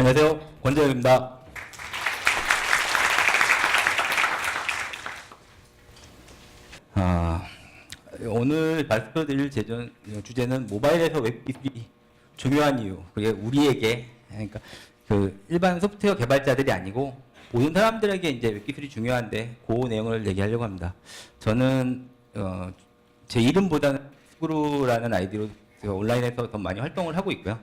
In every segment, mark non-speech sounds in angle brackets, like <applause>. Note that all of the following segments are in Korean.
안녕하세요. 권재영입니다. 아, 오늘 말씀드릴 제전, 주제는 모바일에서 웹 기술이 중요한 이유. 그게 우리에게, 그러니까 그 일반 소프트웨어 개발자들이 아니고 모든 사람들에게 이제 웹 기술이 중요한데 그 내용을 얘기하려고 합니다. 저는 어, 제 이름보다는 스그루라는 아이디로 온라인에서 더 많이 활동을 하고 있고요.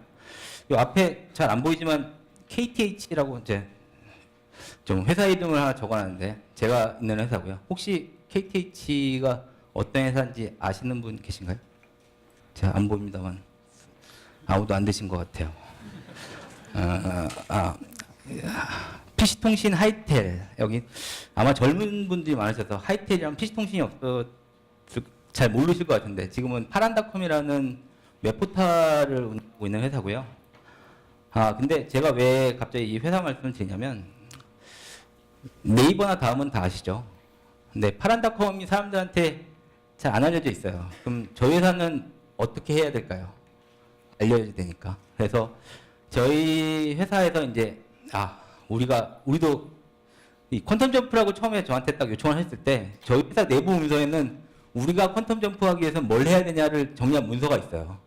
이 앞에 잘 안 보이지만 KTH라고 이제 좀 회사 이름을 하나 적어놨는데 제가 있는 회사고요. 혹시 KTH가 어떤 회사인지 아시는 분 계신가요? 제가 안 보입니다만 아무도 안 드신 것 같아요. 아, 아, 아, PC통신 하이텔 여기 아마 젊은 분들이 많으셔서 하이텔이랑 PC통신이 없어 잘 모르실 것 같은데 지금은 파란닷컴이라는 웹포탈을 운영하고 있는 회사고요. 아 근데 제가 왜 갑자기 이 회사 말씀을 드리냐면 네이버나 다음은 다 아시죠. 근데 파란닷컴이 사람들한테 잘 안 알려져 있어요. 그럼 저희 회사는 어떻게 해야 될까요? 알려야 되니까. 그래서 저희 회사에서 이제 아 우리가 우리도 이 퀀텀 점프라고 처음에 저한테 딱 요청을 했을 때 저희 회사 내부 문서에는 우리가 퀀텀 점프하기 위해서 뭘 해야 되냐를 정리한 문서가 있어요.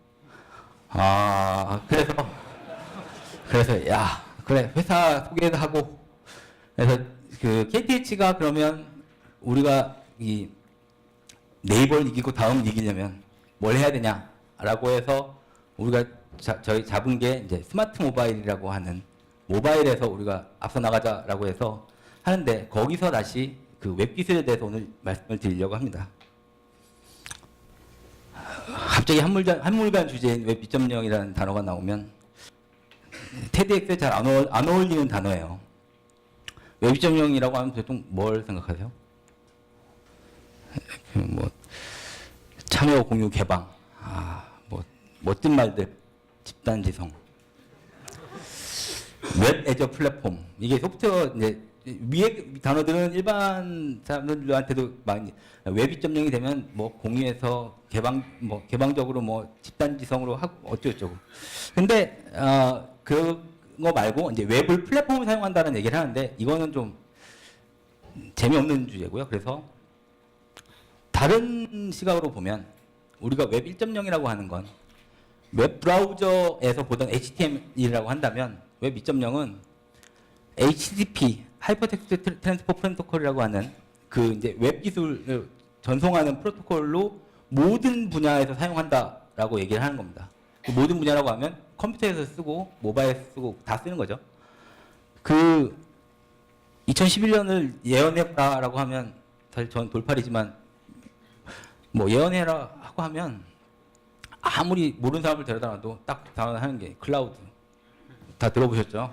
아 그래서 그래서 야 그래 회사 소개도 하고 그래서 그 KTH가 그러면 우리가 이 네이버를 이기고 다음 이기려면 뭘 해야 되냐라고 해서 우리가 자, 저희 잡은 게 이제 스마트 모바일이라고 하는 모바일에서 우리가 앞서 나가자라고 해서 하는데 거기서 다시 그 웹 기술에 대해서 오늘 말씀을 드리려고 합니다. 갑자기 한물간, 한물간 주제인 웹 2.0이라는 단어가 나오면 테드엑스에 잘안안 어울리는 단어예요. 웹 2.0이라고 하면 보통 뭘 생각하세요? 그뭐 참여 공유 개방, 아, 뭐 멋진 말들, 집단 지성, 웹 애저 플랫폼 이게 소프트웨어 이제 위에 단어들은 일반 사람들한테도 많이 웹 2.0이 되면 뭐 공유해서 개방 뭐 개방적으로 뭐 집단 지성으로 하고 어쩌고저쩌고. 근데 어 그거 말고 이제 웹을 플랫폼을 사용한다는 얘기를 하는데 이거는 좀 재미없는 주제고요. 그래서 다른 시각으로 보면 우리가 웹 1.0이라고 하는 건 웹 브라우저에서 보던 HTML이라고 한다면 웹 2.0은 HTTP 하이퍼텍스트 트랜스포 프로토콜이라고 하는 그 이제 웹 기술을 전송하는 프로토콜로 모든 분야에서 사용한다라고 얘기를 하는 겁니다. 그 모든 분야라고 하면 컴퓨터에서 쓰고 모바일에서 쓰고 다 쓰는 거죠. 그 2011년을 예언했다라고 하면 사실 전 돌팔이지만 뭐 예언해라 하고 하면 아무리 모르는 사람을 데려다 놔도 딱 당하는 게 클라우드. 다 들어보셨죠?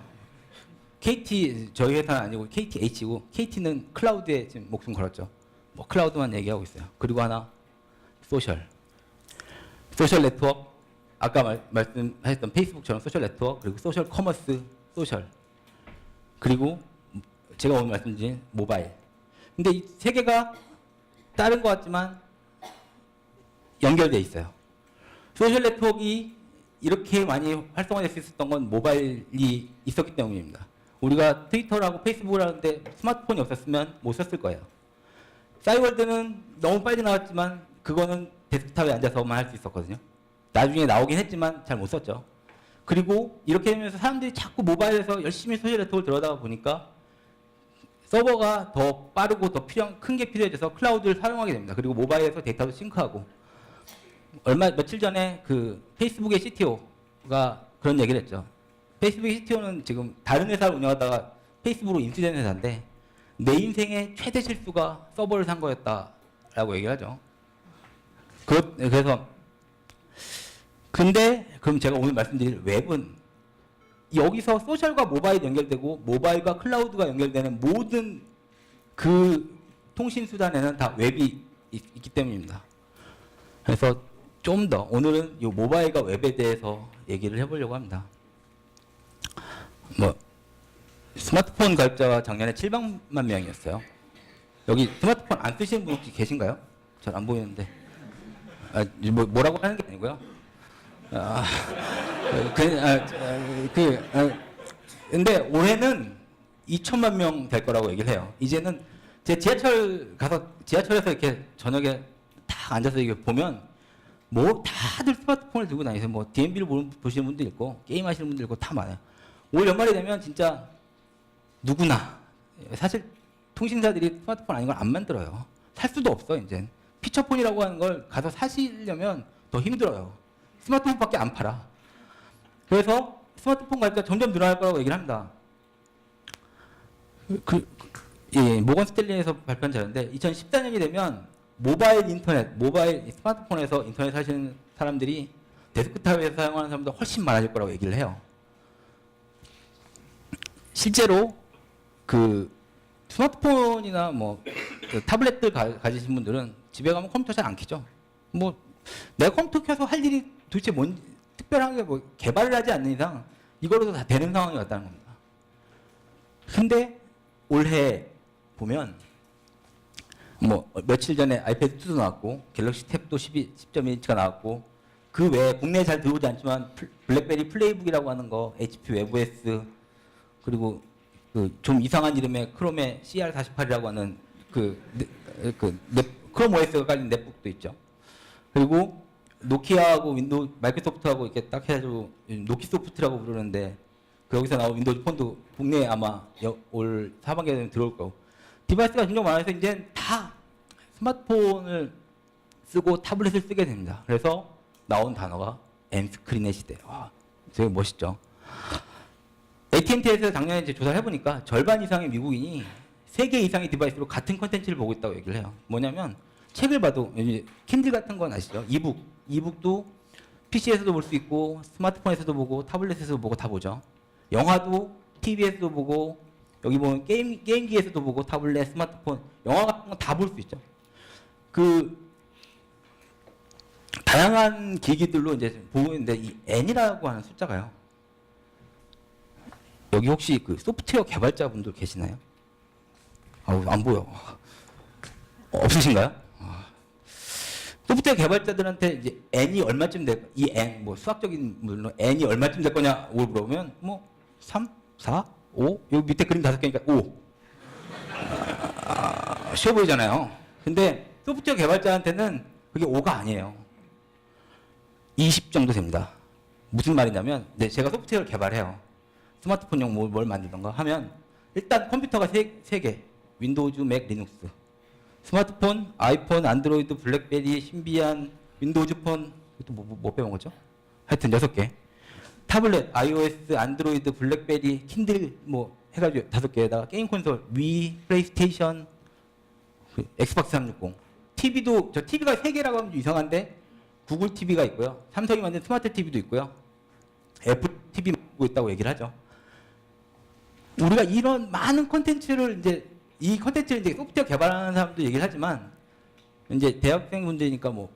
KT 저희 회사는 아니고 KTH고 KT는 클라우드에 지금 목숨 걸었죠. 뭐 클라우드만 얘기하고 있어요. 그리고 하나 소셜. 소셜 네트워크 아까 말, 말씀하셨던 페이스북처럼 소셜 네트워크 그리고 소셜 커머스 소셜 그리고 제가 오늘 말씀드린 모바일. 근데 이 세 개가 다른 것 같지만 연결돼 있어요. 소셜 네트워크가 이렇게 많이 활성화될 수 있었던 건 모바일이 있었기 때문입니다. 우리가 트위터라고 페이스북을 하는데 스마트폰이 없었으면 못 썼을 거예요. 싸이월드는 너무 빨리 나왔지만 그거는 데스크탑에 앉아서만 할 수 있었거든요. 나중에 나오긴 했지만 잘 못 썼죠. 그리고 이렇게 되면서 사람들이 자꾸 모바일에서 열심히 소셜 네트워크를 들어다가 보니까 서버가 더 빠르고 더 필요한 큰 게 필요해져서 클라우드를 사용하게 됩니다. 그리고 모바일에서 데이터도 싱크하고 얼마 며칠 전에 그 페이스북의 CTO가 그런 얘기를 했죠. 페이스북 CTO는 지금 다른 회사를 운영하다가 페이스북으로 인수된 회사인데 내 인생의 최대 실수가 서버를 산 거였다라고 얘기를 하죠. 그, 그래서 근데 그럼 제가 오늘 말씀드릴 웹은 여기서 소셜과 모바일 연결되고 모바일과 클라우드가 연결되는 모든 그 통신 수단에는 다 웹이 있, 있기 때문입니다. 그래서 좀 더 오늘은 이 모바일과 웹에 대해서 얘기를 해보려고 합니다. 뭐 스마트폰 가입자가 작년에 700만 명이었어요. 여기 스마트폰 안 쓰시는 분 혹시 계신가요? 잘 안 보이는데. 아, 뭐, 뭐라고 하는 게 아니고요. 아, 그, 아, 그, 아, 근데 올해는 2천만 명 될 거라고 얘기를 해요. 이제는 제 지하철 가서 지하철에서 이렇게 저녁에 딱 앉아서 이게 보면 뭐 다들 스마트폰을 들고 다니세요. 뭐 DMB를 보시는 분도 있고 게임 하시는 분도 있고 다 많아요. 올 연말이 되면 진짜 누구나 사실 통신사들이 스마트폰 아닌 걸 안 만들어요. 살 수도 없어 이제. 피처폰이라고 하는 걸 가서 사시려면 더 힘들어요. 스마트폰밖에 안 팔아. 그래서 스마트폰 가입자 점점 늘어날 거라고 얘기를 합니다. 그, 예, 모건 스탠리에서 발표한 자료인데 2014년이 되면 모바일 인터넷, 모바일 스마트폰에서 인터넷 하시는 사람들이 데스크탑에서 사용하는 사람보다 훨씬 많아질 거라고 얘기를 해요. 실제로 그 스마트폰이나 뭐 그 타블렛들 가, 가지신 분들은 집에 가면 컴퓨터 잘 안 켜죠. 뭐 내가 컴퓨터 켜서 할 일이 도대체 뭔 특별한 게 뭐 개발을 하지 않는 이상 이걸로도 다 되는 상황이 왔다는 겁니다. 근데 올해 보면 뭐 며칠 전에 아이패드 2도 나왔고 갤럭시 탭도 12, 10.1인치가 나왔고 그 외에 국내에 잘 들어오지 않지만 플- 블랙베리 플레이북이라고 하는 거 HP 외부S 그리고 그 좀 이상한 이름의 크롬의 CR48이라고 하는 그, 네- 그 넷- 크롬 OS가 깔린 넷북도 있죠. 그리고 노키아하고 윈도우 마이크로소프트하고 이렇게 딱 해가지고 노키소프트라고 부르는데 그 여기서 나온 윈도우즈 폰도 국내에 아마 여- 올 하반기에 들어올 거고 디바이스가 점점 많아서 이제 다 스마트폰을 쓰고 타블렛을 쓰게 됩니다. 그래서 나온 단어가 M스크린의 시대. 와, 되게 멋있죠. AT&T에서 작년에 이제 조사를 해보니까 절반 이상의 미국인이 세개 이상의 디바이스로 같은 컨텐츠를 보고 있다고 얘기를 해요. 뭐냐면 책을 봐도 킨들 같은 건 아시죠? 이북, 이북도 PC에서도 볼 수 있고 스마트폰에서도 보고 타블렛에서도 보고 다 보죠. 영화도 TV에서도 보고 여기 보면 게임 게임기에서도 보고 타블렛, 스마트폰, 영화 같은 건 다 볼 수 있죠. 그 다양한 기기들로 이제 보고 있는데 이 N이라고 하는 숫자가요. 여기 혹시 그 소프트웨어 개발자분들 계시나요? 아우 안 보여. 어, <laughs> 없으신가요? 아. 소프트웨어 개발자들한테 이제 N이 얼마쯤 될, 이 N, 뭐 수학적인 물론 N이 얼마쯤 될 거냐고 물어보면 뭐 3, 4, 5, 여기 밑에 그림 다섯 개니까 5. 아, 쉬워 보이잖아요. 근데 소프트웨어 개발자한테는 그게 5가 아니에요. 20 정도 됩니다. 무슨 말이냐면, 네, 제가 소프트웨어를 개발해요. 스마트폰용 뭘, 뭘 만들던가 하면, 일단 컴퓨터가 세, 세 개. 윈도우즈, 맥, 리눅스. 스마트폰, 아이폰, 안드로이드, 블랙베리, 신비한, 윈도우즈 폰, 또 뭐, 뭐, 뭐 빼온 거죠? 하여튼 여섯 개. 타블렛, iOS, 안드로이드, 블랙베리, 킨들 뭐 해가지고 다섯 개에다가 게임 콘솔, 위, 플레이스테이션, 그 엑스박스 360. TV도 저 TV가 세 개라고 하면 좀 이상한데 구글 TV가 있고요. 삼성이 만든 스마트 TV도 있고요. 애플 TV 만들고 있다고 얘기를 하죠. 우리가 이런 많은 콘텐츠를 이제 이 콘텐츠를 이제 소프트웨어 개발하는 사람도 얘기를 하지만 이제 대학생 문제니까 뭐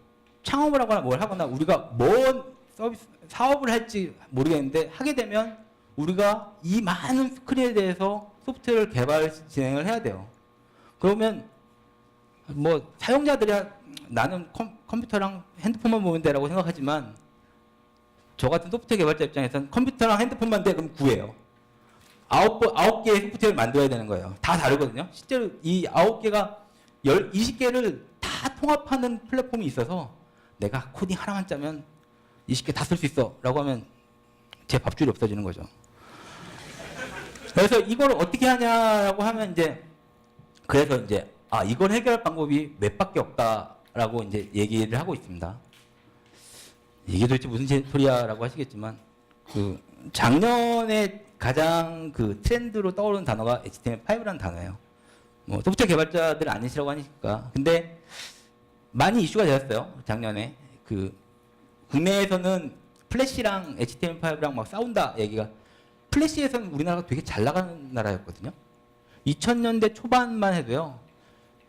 창업을 하거나 뭘 하거나 우리가 뭔 서비스 사업을 할지 모르겠는데 하게 되면 우리가 이 많은 스크린에 대해서 소프트웨어를 개발 진행을 해야 돼요. 그러면 뭐 사용자들이 나는 컴, 컴퓨터랑 핸드폰만 보면 돼라고 생각하지만 저 같은 소프트웨어 개발자 입장에서는 컴퓨터랑 핸드폰만 돼 그럼 구해요. 아홉 번 아홉 개의 소프트웨어를 만들어야 되는 거예요. 다 다르거든요. 실제로 이 아홉 개가 열 20개를 다 통합하는 플랫폼이 있어서 내가 코딩 하나만 짜면 20개 다 쓸 수 있어라고 하면 제 밥줄이 없어지는 거죠. 그래서 이걸 어떻게 하냐라고 하면 이제 그래서 이제 아 이걸 해결할 방법이 웹밖에 없다라고 이제 얘기를 하고 있습니다. 이게 도대체 무슨 제- 소리야라고 하시겠지만 그 작년에 가장 그 트렌드로 떠오르는 단어가 HTML5라는 단어예요. 뭐 소프트웨어 개발자들 아니시라고 하니까 근데 많이 이슈가 되었어요 작년에 그 국내에서는 플래시랑 HTML5랑 막 싸운다 얘기가 플래시에서는 우리나라가 되게 잘 나가는 나라였거든요. 2000년대 초반만 해도요.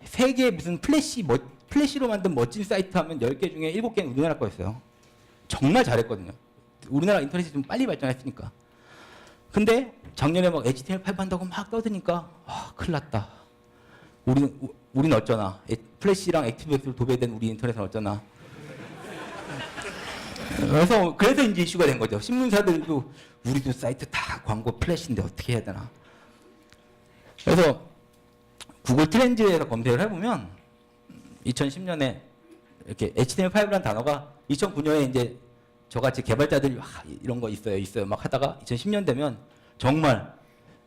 세계 무슨 플래시 멋, 플래시로 만든 멋진 사이트 하면 10개 중에 7개는 우리나라 거였어요. 정말 잘했거든요. 우리나라 인터넷이 좀 빨리 발전했으니까. 근데 작년에 막 HTML5 한다고 막 떠드니까 아, 큰일 났다. 우리는 우- 우리는 어쩌나. 에- 플래시랑 액티브엑스로 도배된 우리 인터넷은 어쩌나. 그래서 그래서 이제 이슈가 된 거죠. 신문사들도 우리도 사이트 다 광고 플래시인데 어떻게 해야 되나. 그래서 구글 트렌드에서 검색을 해보면 2010년에 이렇게 HTML5라는 단어가 2009년에 이제 저같이 개발자들이 와, 이런 거 있어요, 있어요 막 하다가 2010년 되면 정말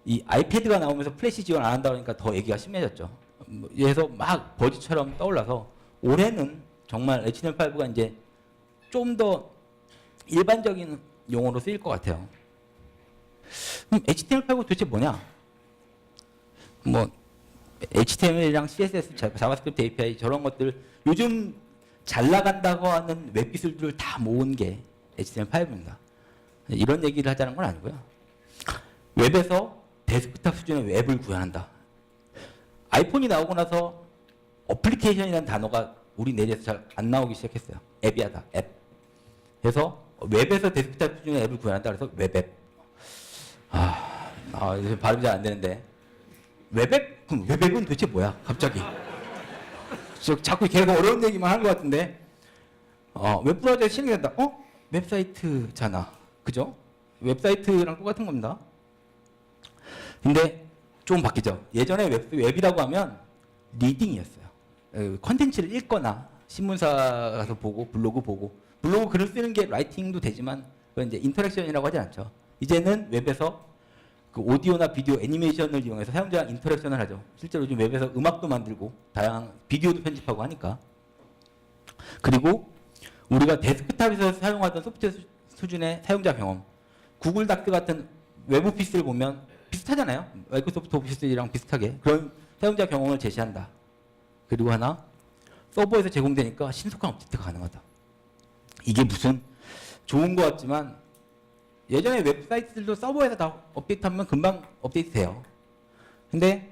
이 아이패드가 나오면서 플래시 지원 안 한다 그러니까 더 얘기가 심해졌죠. 뭐 그래서 막 버즈처럼 떠올라서 올해는 정말 HTML5가 이제 좀 더 일반적인 용어로 쓰일 것 같아요. 그럼 HTML5가 도대체 뭐냐? 뭐 HTML이랑 CSS, 자- 자바스크립트 API 저런 것들 요즘 잘 나간다고 하는 웹 기술들을 다 모은 게 HTML5입니다. 이런 얘기를 하자는 건 아니고요. 웹에서 데스크탑 수준의 웹을 구현한다. 아이폰이 나오고 나서 어플리케이션이라는 단어가 우리 내에서 잘 안 나오기 시작했어요. 앱이야다, 앱. 그래서 웹에서 데스크탑 수준의 앱을 구현한다. 그래서 웹앱. 아, 아 발음이 잘 안 되는데. 웹앱? 그럼 웹앱은 도대체 뭐야? 갑자기. 저 자꾸 걔가 어려운 얘기만 하는 것 같은데. 어, 웹브라우저에 실행된다. 어? 웹사이트잖아. 그죠? 웹사이트랑 똑같은 겁니다. 근데 좀 바뀌죠. 예전에 웹, 웹이라고 하면 리딩이었어요. 에, 컨텐츠를 읽거나 신문사 가서 보고 블로그 보고 블로그 글을 쓰는 게 라이팅도 되지만 그건 이제 인터랙션이라고 하지 않죠. 이제는 웹에서 그 오디오나 비디오 애니메이션을 이용해서 사용자랑 인터랙션을 하죠. 실제로 요즘 웹에서 음악도 만들고 다양한 비디오도 편집하고 하니까. 그리고 우리가 데스크탑에서 사용하던 소프트웨어 수- 수준의 사용자 경험, 구글 닥스 같은 웹 오피스를 보면 비슷하잖아요. 마이크로소프트 오피스랑 비슷하게 그런 사용자 경험을 제시한다. 그리고 하나 서버에서 제공되니까 신속한 업데이트가 가능하다. 이게 무슨 좋은 것 같지만 예전에 웹사이트들도 서버에서 다 업데이트하면 금방 업데이트 돼요. 근데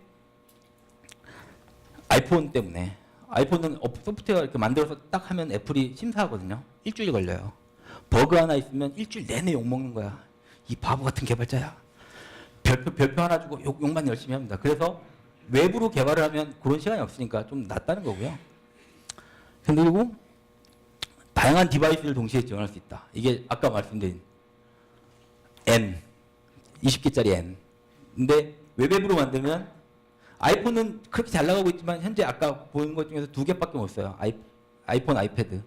아이폰 때문에 아이폰은 업- 소프트웨어 이렇게 만들어서 딱 하면 애플이 심사하거든요. 일주일 걸려요. 버그 하나 있으면 일주일 내내 욕 먹는 거야. 이 바보 같은 개발자야. 별표, 별표 하나 주고 욕, 욕만 열심히 합니다. 그래서 외부로 개발을 하면 그런 시간이 없으니까 좀 낫다는 거고요. 그리고 다양한 디바이스를 동시에 지원할 수 있다. 이게 아까 말씀드린 N, 20개짜리 N. 근데 웹앱으로 만들면 아이폰은 그렇게 잘 나가고 있지만 현재 아까 보는 것 중에서 두 개밖에 못 써요. 아이, 아이폰, 아이패드.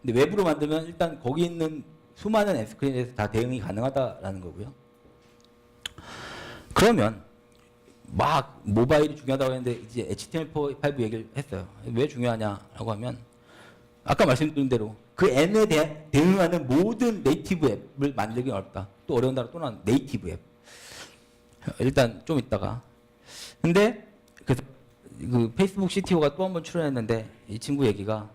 근데 웹으로 만들면 일단 거기 있는 수많은 앱 스크린에서 다 대응이 가능하다라는 거고요. 그러면 막 모바일이 중요하다고 했는데 이제 HTML5 얘기를 했어요. 왜 중요하냐라고 하면 아까 말씀드린 대로 그 N에 대, 대응하는 모든 네이티브 앱을 만들기 어렵다. 또 어려운 단어 또 나온 네이티브 앱. 일단 좀 있다가 근데 그 페이스북 CTO가 또 한 번 출연했는데 이 친구 얘기가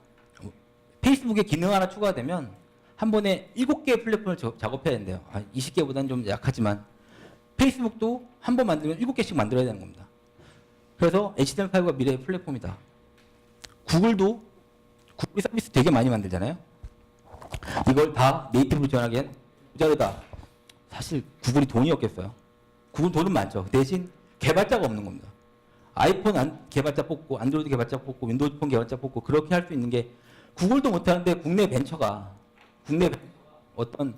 페이스북에 기능 하나 추가되면 한 번에 7개의 플랫폼을 저- 작업해야 된대요. 아, 20개보다는 좀 약하지만 페이스북도 한 번 만들면 7개씩 만들어야 되는 겁니다. 그래서 HTML5가 미래의 플랫폼이다. 구글도 구글 서비스 되게 많이 만들잖아요. 이걸 다 네이티브로 지원하기엔 부자르다. 사실 구글이 돈이 없겠어요. 구글 돈은 많죠. 대신 개발자가 없는 겁니다. 아이폰 안- 개발자 뽑고 안드로이드 개발자 뽑고 윈도우즈 폰 개발자 뽑고 그렇게 할 수 있는 게 구글도 못하는데 국내 벤처가 국내 벤- 어떤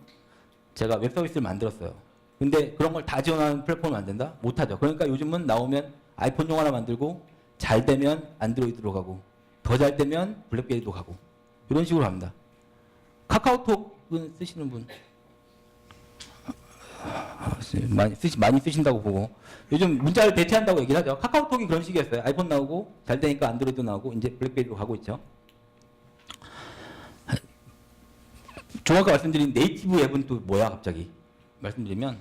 제가 웹 서비스를 만들었어요. 근데 그런 걸 다 지원하는 플랫폼을 만든다? 못하죠. 그러니까 요즘은 나오면 아이폰용 하나 만들고 잘 되면 안드로이드로 가고 더 잘 되면 블랙베리로 가고 이런 식으로 합니다. 카카오톡은 쓰시는 분 많이 쓰시 많이 쓰신다고 보고 요즘 문자를 대체한다고 얘기를 하죠. 카카오톡이 그런 식이었어요. 아이폰 나오고 잘 되니까 안드로이드 나오고 이제 블랙베리로 가고 있죠. 좀 아까 말씀드린 네이티브 앱은 또 뭐야 갑자기 말씀드리면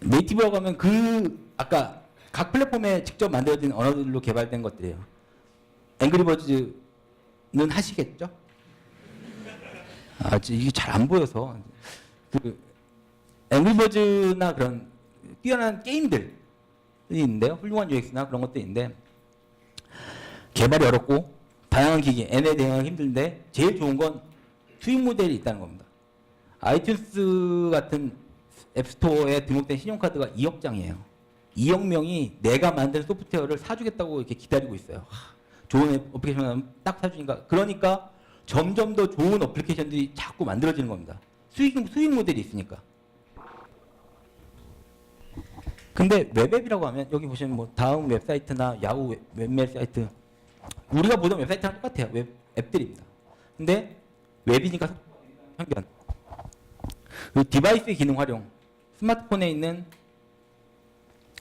네이티브라고 하면 그 아까 각 플랫폼에 직접 만들어진 언어들로 개발된 것들이에요. 앵그리버즈는 하시겠죠? 아, 이게 잘 안 보여서 그 앵글버즈나 그런 뛰어난 게임들이 있는데요. 훌륭한 UX나 그런 것도 있는데 개발이 어렵고 다양한 기기, N에 대응하기 힘든데 제일 좋은 건 수익 모델이 있다는 겁니다. 아이튠스 같은 앱스토어에 등록된 신용카드가 2억 장이에요. 2억 명이 내가 만든 소프트웨어를 사주겠다고 이렇게 기다리고 있어요. 하, 좋은 앱- 어플리케이션 딱 사주니까 그러니까 점점 더 좋은 어플리케이션들이 자꾸 만들어지는 겁니다. 수익 수익 모델이 있으니까. 근데 웹앱이라고 하면 여기 보시면 뭐 다음 웹사이트나 야후 웹, 웹메일 사이트 우리가 보던 웹사이트랑 똑같아요. 웹 앱들입니다. 근데 웹이니까 편견. 그 디바이스의 기능 활용. 스마트폰에 있는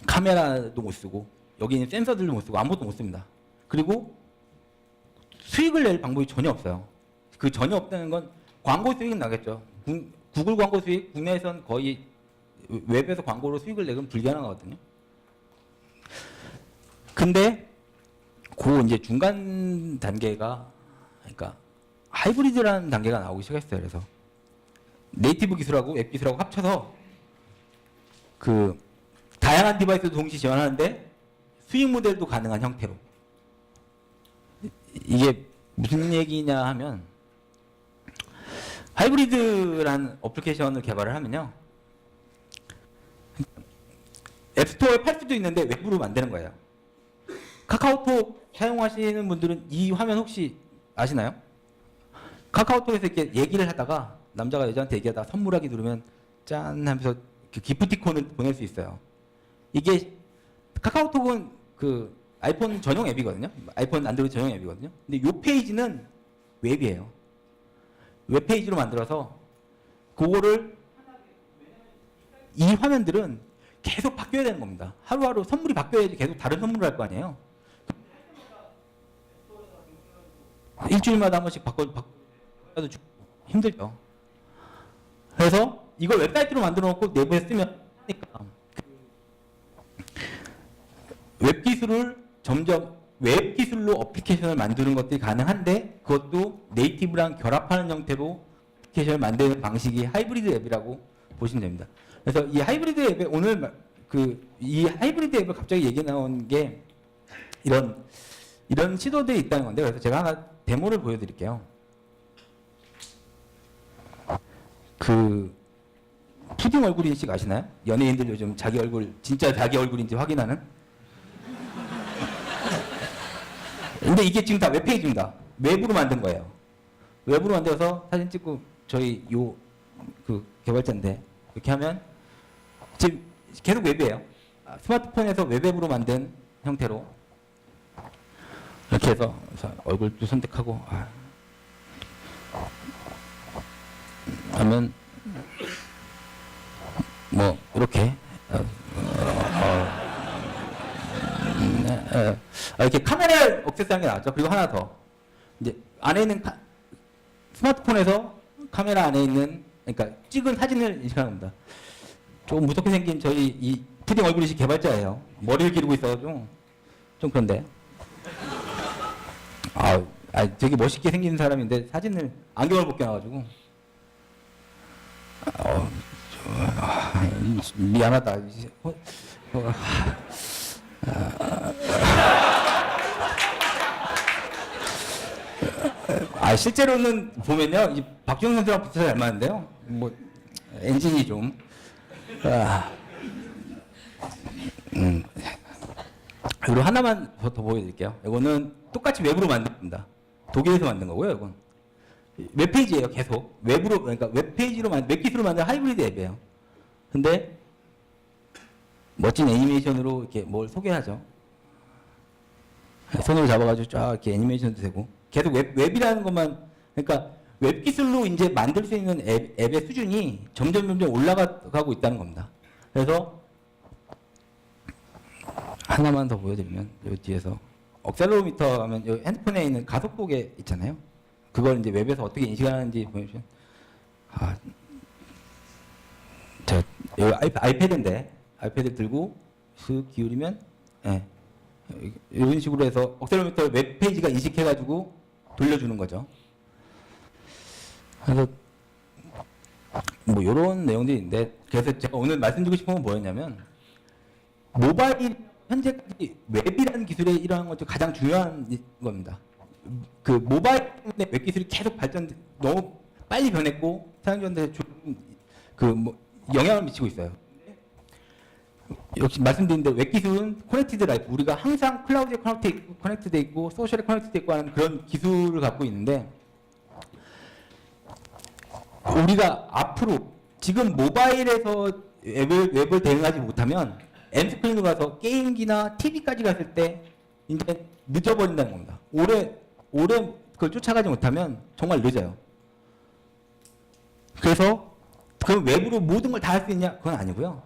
카메라도 못 쓰고 여기 있는 센서들도 못 쓰고 아무것도 못 씁니다. 그리고 수익을 낼 방법이 전혀 없어요. 그 전혀 없다는 건 광고 수익은 나겠죠. 구- 구글 광고 수익 국내에선 거의 웹에서 광고로 수익을 내면 불가능하거든요. 근데 그 이제 중간 단계가 그러니까 하이브리드라는 단계가 나오기 시작했어요. 그래서 네이티브 기술하고 웹 기술하고 합쳐서 그 다양한 디바이스도 동시에 지원하는데 수익 모델도 가능한 형태로 이- 이게 무슨 얘기냐 하면 하이브리드라는 어플리케이션을 개발을 하면요 앱스토어에 팔 수도 있는데 웹으로 만드는 거예요 카카오톡 사용하시는 분들은 이 화면 혹시 아시나요? 카카오톡에서 이렇게 얘기를 하다가 남자가 여자한테 얘기하다가 선물하기 누르면 짠 하면서 그 기프티콘을 보낼 수 있어요. 이게 카카오톡은 그 아이폰 전용 앱이거든요. 아이폰 안드로이드 전용 앱이거든요. 근데 이 페이지는 웹이에요. 웹 페이지로 만들어서 그거를 이 화면들은 계속 바뀌어야 되는 겁니다. 하루하루 선물이 바뀌어야지 계속 다른 선물을 할 거 아니에요. 일주일마다 한 번씩 바꿔 바꿔도 주- 힘들죠. 그래서 이걸 웹사이트로 만들어 놓고 내부에 쓰면 하니까 웹 기술을 점점 웹 기술로 어플리케이션을 만드는 것들이 가능한데 그것도 네이티브랑 결합하는 형태로 어플리케이션을 만드는 방식이 하이브리드 앱이라고 보시면 됩니다. 그래서 이 하이브리드 앱에 오늘 그 이 하이브리드 앱을 갑자기 얘기 나온 게 이런 이런 시도들이 있다는 건데 그래서 제가 하나 데모를 보여드릴게요. 그 푸딩 얼굴 인식 아시나요? 연예인들 요즘 자기 얼굴 진짜 자기 얼굴인지 확인하는. 근데 이게 지금 다 웹페이지입니다. 웹으로 만든 거예요. 웹으로 만들어서 사진 찍고 저희 요 그 개발자인데 이렇게 하면 지금 계속 웹이에요. 아, 스마트폰에서 웹앱으로 만든 형태로 이렇게 해서 얼굴도 선택하고 아. 하면 뭐 이렇게 어, 어, 음, 어, 아, 이렇게 카메라 억세스한 게 나왔죠. 그리고 하나 더 이제 안에 있는 카- 스마트폰에서 카메라 안에 있는 그러니까 찍은 사진을 인식하는 겁니다. 조금 무섭게 생긴 저희 이 푸딩 얼굴이시 개발자예요. 머리를 기르고 있어가지고 좀 그런데. 아, 아 되게 멋있게 생긴 사람인데 사진을 안경을 벗겨놔가지고. 어, 저, 아, 미안하다. 어, 어, 아 실제로는 보면요, 이 박지영 선수랑 비슷하게 잘 맞는데요. 뭐 엔진이 좀. 아, 음. 그리고 하나만 더, 더 보여드릴게요. 이거는 똑같이 웹으로 만든 겁니다. 독일에서 만든 거고요, 이건. 웹페이지예요, 계속. 웹으로, 그러니까 웹페이지로 만, 웹기술로 만든 하이브리드 앱이에요. 근데, 멋진 애니메이션으로 이렇게 뭘 소개하죠. 손으로 잡아가지고 쫙 이렇게 애니메이션도 되고. 계속 웹, 웹이라는 것만, 그러니까 웹 기술로 이제 만들 수 있는 앱, 앱의 수준이 점점 점점 올라가고 있다는 겁니다. 그래서, 하나만 더 보여드리면 여기 뒤에서 억셀러로미터 하면 여기 핸드폰에 있는 가속도계 있잖아요. 그걸 이제 웹에서 어떻게 인식하는지 보여주면 아, 자 여기 아이, 아이패드인데 아이패드 들고 슥 기울이면 예 이런 식으로 해서 억셀러미터 웹 페이지가 인식해가지고 돌려주는 거죠. 그래서 뭐 이런 내용들인데 그래서 제가 오늘 말씀드리고 싶은 건 뭐였냐면 모바일 현재까지 웹이라는 기술에 이러한 것도 가장 중요한 이- 겁니다. 그 모바일 때문에 웹 기술이 계속 발전 너무 빨리 변했고 사용자한테 그뭐 영향을 미치고 있어요. 역시 말씀드린 대로 웹 기술은 커넥티드 라이프 우리가 항상 클라우드에 커넥트돼 있고 소셜에 커넥트돼 있고 하는 그런 기술을 갖고 있는데 우리가 앞으로 지금 모바일에서 웹을, 웹을 대응하지 못하면 엔스크린으로 가서 게임기나 TV까지 갔을 때 이제 늦어버린다는 겁니다. 오래 오래 그걸 쫓아가지 못하면 정말 늦어요. 그래서 그럼 웹으로 모든 걸 다 할 수 있냐? 그건 아니고요.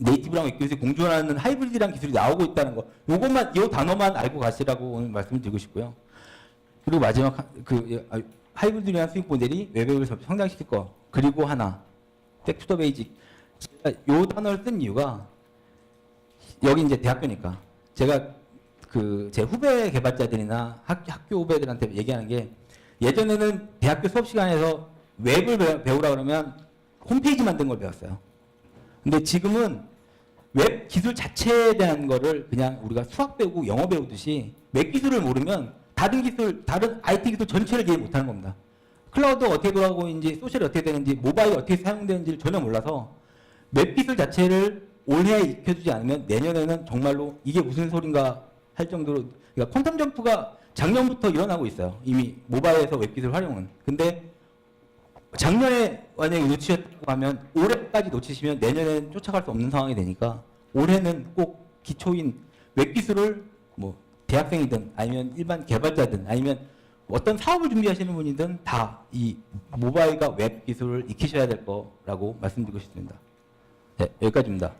네이티브랑 웹 기술이 공존하는 하이브리드라는 기술이 나오고 있다는 거. 요것만 요 단어만 알고 가시라고 오늘 말씀을 드리고 싶고요. 그리고 마지막 하- 그 아, 하이브리드라는 수익 모델이 웹을 성장시킬 거. 그리고 하나. 백투더 베이직. 요 단어를 쓴 이유가 여기 이제 대학교니까 제가 그 제 후배 개발자들이나 학, 학교 후배들한테 얘기하는 게 예전에는 대학교 수업 시간에서 웹을 배- 배우라 그러면 홈페이지 만든 걸 배웠어요. 근데 지금은 웹 기술 자체에 대한 거를 그냥 우리가 수학 배우고 영어 배우듯이 웹 기술을 모르면 다른 기술, 다른 IT 기술 전체를 이해 못하는 겁니다. 클라우드 어떻게 돌아가고 있는지, 소셜이 어떻게 되는지, 모바일이 어떻게 사용되는지를 전혀 몰라서 웹 기술 자체를 올해 익혀주지 않으면 내년에는 정말로 이게 무슨 소린가 할 정도로 그러니까 퀀텀 점프가 작년부터 일어나고 있어요. 이미 모바일에서 웹 기술 활용은. 근데 작년에 만약에 놓치셨다고 하면 올해까지 놓치시면 내년에는 쫓아갈 수 없는 상황이 되니까 올해는 꼭 기초인 웹 기술을 뭐 대학생이든 아니면 일반 개발자든 아니면 어떤 사업을 준비하시는 분이든 다 이 모바일과 웹 기술을 익히셔야 될 거라고 말씀드리고 싶습니다. 네, 여기까지입니다.